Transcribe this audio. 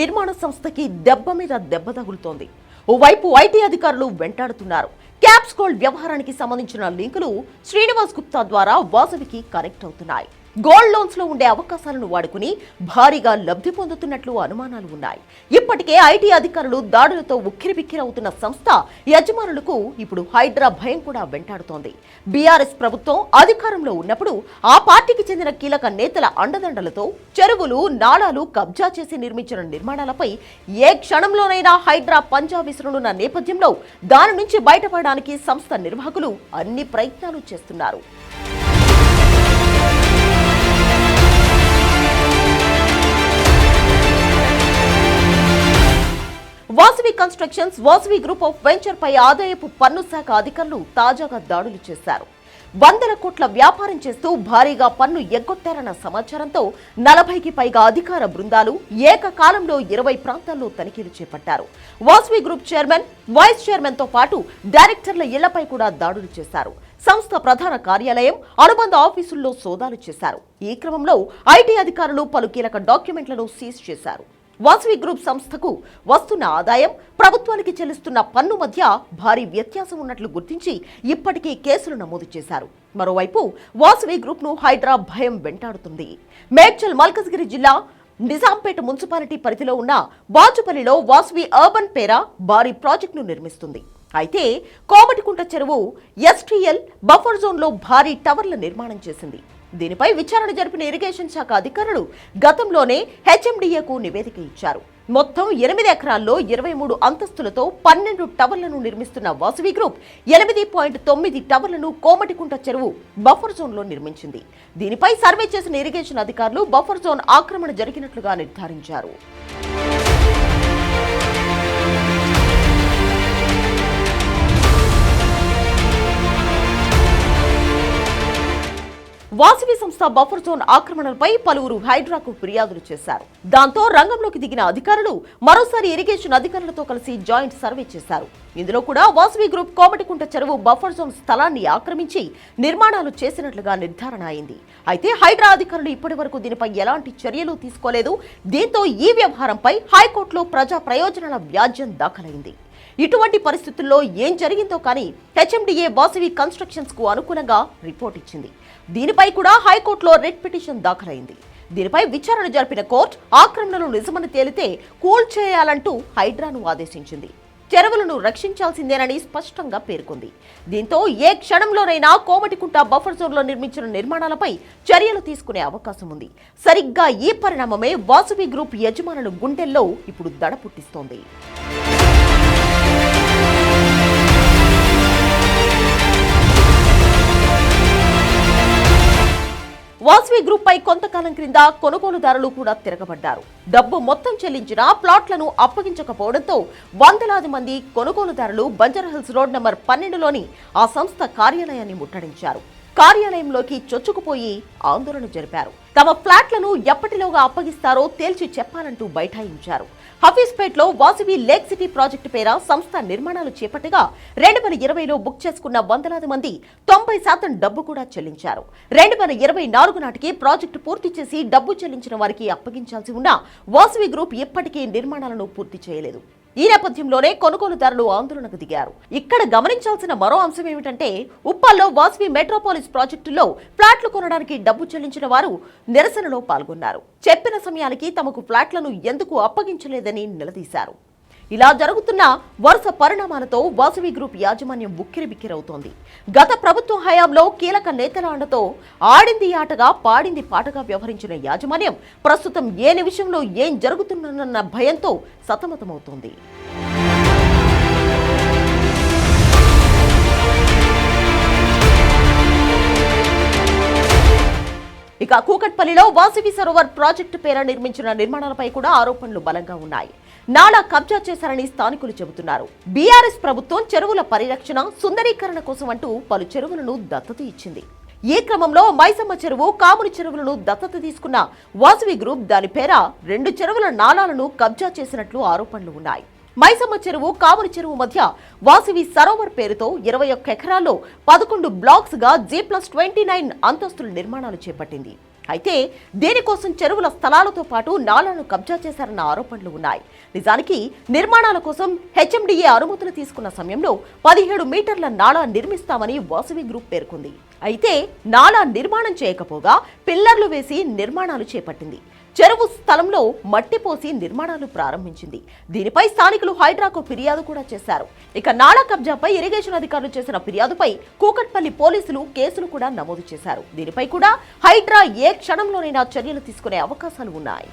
నిర్మాణ సంస్థకి దెబ్బ మీద దెబ్బ తగులుతోంది. ఓవైపు ఐటీ అధికారులు వెంటాడుతున్నారు. క్యాప్స్ గోల్డ్ వ్యవహారానికి సంబంధించిన లింకులు శ్రీనివాస్ గుప్తా ద్వారా వాసవికి కనెక్ట్ అవుతున్నాయి. గోల్డ్ లోన్స్లో ఉండే అవకాశాలను వాడుకుని భారీగా లబ్ధి పొందుతున్నట్లు అనుమానాలు ఉన్నాయి. ఇప్పటికే ఐటీ అధికారులు దాడులతో ఉక్కిరిబిక్కిరవుతున్న సంస్థ యజమానులకు ఇప్పుడు హైడ్రా భయం కూడా వెంటాడుతోంది. బీఆర్ఎస్ ప్రభుత్వం అధికారంలో ఉన్నప్పుడు ఆ పార్టీకి చెందిన కీలక నేతల అండదండలతో చెరువులు నాళాలు కబ్జా చేసి నిర్మించిన నిర్మాణాలపై ఏ క్షణంలోనైనా హైడ్రా పంజా విసురునున్న నేపథ్యంలో దాని నుంచి బయటపడడానికి సంస్థ నిర్వాహకులు అన్ని ప్రయత్నాలు చేస్తున్నారు. Vasavi constructions Vasavi group of venture పై ఆదాయపు పన్ను శాఖ అధికారులు తాజాగా దాడులు చేశారు. వందల కోట్ల వ్యాపారం చేస్తూ భారీగా పన్ను ఎగ్గొట్టారన్న సమాచారంతో నలభైకి పైగా అధికార బృందాలు ఏకకాలంలో ఇరవై ప్రాంతాల్లో తనిఖీలు చేపట్టారు. వాస్వి గ్రూప్ చైర్మన్ వైస్ చైర్మన్తో పాటు డైరెక్టర్ల ఇళ్ళపై కూడా దాడులు చేశారు. సంస్థ ప్రధాన కార్యాలయం అనుబంధ ఆఫీసుల్లో సోదాలు చేశారు. ఈ క్రమంలో ఐటీ అధికారులు పలు కీలక డాక్యుమెంట్లను సీజ్ చేశారు. వాసవి గ్రూప్ సంస్థకు వస్తున్న ఆదాయం ప్రభుత్వానికి చెల్లిస్తున్న పన్ను మధ్య భారీ వ్యత్యాసం ఉన్నట్లు గుర్తించి ఇప్పటికీ కేసులు నమోదు చేశారు. మరోవైపు వాసవి గ్రూప్ను హైడ్రా భయం వెంటాడుతుంది. మేడ్చల్ మల్కజ్గిరి జిల్లా నిజాంపేట మున్సిపాలిటీ పరిధిలో ఉన్న బాచుపల్లిలో వాసవి అర్బన్ పేర భారీ ప్రాజెక్టును నిర్మిస్తుంది. అయితే కోమటికుంట చెరువు ఎస్టీఎల్ బఫర్ జోన్లో భారీ టవర్ల నిర్మాణం చేసింది. దీనిపై విచారణ జరిపిన ఇరిగేషన్ శాఖ అధికారులు గతంలోనే హెచ్ఎండిఏకు నివేదిక ఇచ్చారు. మొత్తం ఎనిమిది ఎకరాల్లో ఇరవై మూడు అంతస్తులతో పన్నెండు టవర్లను నిర్మిస్తున్న వాసవి గ్రూప్ ఎనిమిది పాయింట్ తొమ్మిది టవర్లను కోమటికుంట చెరువు బఫర్ జోన్లో నిర్మించింది. దీనిపై సర్వే చేసిన ఇరిగేషన్ అధికారులు బఫర్ జోన్ ఆక్రమణ జరిగినట్లుగా నిర్ధారించారు. వాసవి సంస్థ బఫర్ జోన్ ఆక్రమణలపై పలువురు హైడ్రాకు ఫిర్యాదులు చేశారు. దాంతో రంగంలోకి దిగిన అధికారులు మరోసారి ఇరిగేషన్ అధికారులతో కలిసి జాయింట్ సర్వే చేశారు. ఇందులో కూడా వాసవి గ్రూప్ కోమటికుంట చెరువు బఫర్ జోన్ స్థలాన్ని ఆక్రమించి నిర్మాణాలు చేసినట్లుగా నిర్ధారణ అయింది. అయితే హైడ్రా అధికారులు ఇప్పటి వరకు దీనిపై ఎలాంటి చర్యలు తీసుకోలేదు. దీంతో ఈ వ్యవహారంపై హైకోర్టులో ప్రజా ప్రయోజనాల వ్యాజ్యం దాఖలైంది. ఇటువంటి పరిస్థితుల్లో ఏం జరిగిందో కానీ హెచ్ఎండిఏ వాసవి కన్స్ట్రక్షన్స్కు అనుకూలంగా రిపోర్ట్ ఇచ్చింది. దీనిపై కూడా హైకోర్టులో రెడ్ పిటిషన్ దాఖలైంది. దీనిపై విచారణ జరిపిన కోర్టు ఆక్రమణలు నిజమని తేలితే కూల్ చేయాలంటూ హైడ్రాను ఆదేశించింది. చెరువులను రక్షించాల్సిందేనని స్పష్టంగా పేర్కొంది. దీంతో ఏ క్షణంలోనైనా కోమటికుంట బఫర్ జోన్లో నిర్మించిన నిర్మాణాలపై చర్యలు తీసుకునే అవకాశం ఉంది. సరిగ్గా ఈ పరిణామమే వాసవి గ్రూప్ యజమానుల గుండెల్లో ఇప్పుడు దడ పుట్టిస్తోంది. వాసవి గ్రూప్ పై కొంతకాలం క్రింద కొనుగోలుదారులు కూడా తిరగబడ్డారు. డబ్బు మొత్తం చెల్లించిన ప్లాట్లను అప్పగించకపోవడంతో వందలాది మంది కొనుగోలుదారులు బంజారాహిల్స్ రోడ్ నంబర్ పన్నెండులోని ఆ సంస్థ కార్యాలయాన్ని ముట్టడించారు. కార్యాలయంలోకి చొచ్చుకుపోయి ఆందోళన జరిపారు. తమ ఫ్లాట్లను ఎప్పటిలోగా అప్పగిస్తారో తేల్చి చెప్పాలంటూ బైఠాయించారు. హఫీజ్పేట్లో వాసవి లేక్ సిటీ ప్రాజెక్టు పేర సంస్థ నిర్మాణాలు చేపట్టగా రెండు వేల ఇరవైలో బుక్ చేసుకున్న వందలాది మంది తొంభై శాతం డబ్బు కూడా చెల్లించారు. రెండు వేల ఇరవై నాలుగు నాటికి ప్రాజెక్టు పూర్తి చేసి డబ్బు చెల్లించిన వారికి అప్పగించాల్సి ఉన్న వాసవి గ్రూప్ ఇప్పటికీ నిర్మాణాలను పూర్తి చేయలేదు. ఈ నేపథ్యంలోనే కొనుగోలుదారులు ఆందోళనకు దిగారు. ఇక్కడ గమనించాల్సిన మరో అంశం ఏమిటంటే ఉప్పల్లో వాస్వి మెట్రోపాలిస్ ప్రాజెక్టులో ఫ్లాట్లు కొనడానికి డబ్బు చెల్లించిన వారు నిరసనలో పాల్గొన్నారు. చెప్పిన సమయానికి తమకు ఫ్లాట్లను ఎందుకు అప్పగించలేదని నిలదీశారు. ఇలా జరుగుతున్న వరుస పరిణామాలతో వాసవి గ్రూప్ యాజమాన్యం ఉక్కిరిబిక్కిరవుతోంది గత ప్రభుత్వ హయాంలో కీలక నేతల అండతో ఆడింది ఆటగా పాడింది పాటగా వ్యవహరించిన యాజమాన్యం ప్రస్తుతం ఏ నిమిషంలో ఏం జరుగుతుందన్న భయంతో సతమతమవుతోంది. ఇక కూకట్పల్లిలో వాసవి సరోవర్ ప్రాజెక్టు పేర నిర్మించిన నిర్మాణాలపై కూడా ఆరోపణలు బలంగా ఉన్నాయి. నాలా కబ్జా చేశారని స్థానికులు చెబుతున్నారు. బీఆర్ఎస్ ప్రభుత్వం చెరువుల పరిరక్షణ సుందరీకరణ కోసం అంటూ పలు చెరువులను దత్తత ఇచ్చింది. ఈ క్రమంలో మైసమ్మ చెరువు కాముని చెరువులను దత్తత తీసుకున్న వాసవి గ్రూప్ దాని పేర రెండు చెరువుల నాలాలను కబ్జా చేసినట్లు ఆరోపణలు ఉన్నాయి. మైసమ్మ చెరువు కాముని చెరువు మధ్య వాసవి సరోవర్ పేరుతో ఇరవై ఒక్క ఎకరాల్లో పదకొండు బ్లాక్స్గా జీ ప్లస్ ట్వంటీ నైన్ అంతస్తుల నిర్మాణాలు చేపట్టింది. అయితే దీనికోసం చెరువుల స్థలాలతో పాటు నాలాను కబ్జా చేశారన్న ఆరోపణలు ఉన్నాయి. నిజానికి నిర్మాణాల కోసం హెచ్ఎండిఏ అనుమతులు తీసుకున్న సమయంలో పదిహేడు మీటర్ల నాళా నిర్మిస్తామని వాసవి గ్రూప్ పేర్కొంది. అయితే నాళా నిర్మాణం చేయకపోగా పిల్లర్లు వేసి నిర్మాణాలు చేపట్టింది. చెరువు స్థలంలో మట్టి పోసి నిర్మాణాలు ప్రారంభించింది. దీనిపై స్థానికులు హైడ్రాకు ఫిర్యాదు కూడా చేశారు. ఇక నాళా కబ్జాపై ఇరిగేషన్ అధికారులు చేసిన ఫిర్యాదుపై కూకట్పల్లి పోలీసులు కేసులు కూడా నమోదు చేశారు. దీనిపై కూడా హైడ్రా ఏ క్షణంలోనైనా చర్యలు తీసుకునే అవకాశాలు ఉన్నాయి.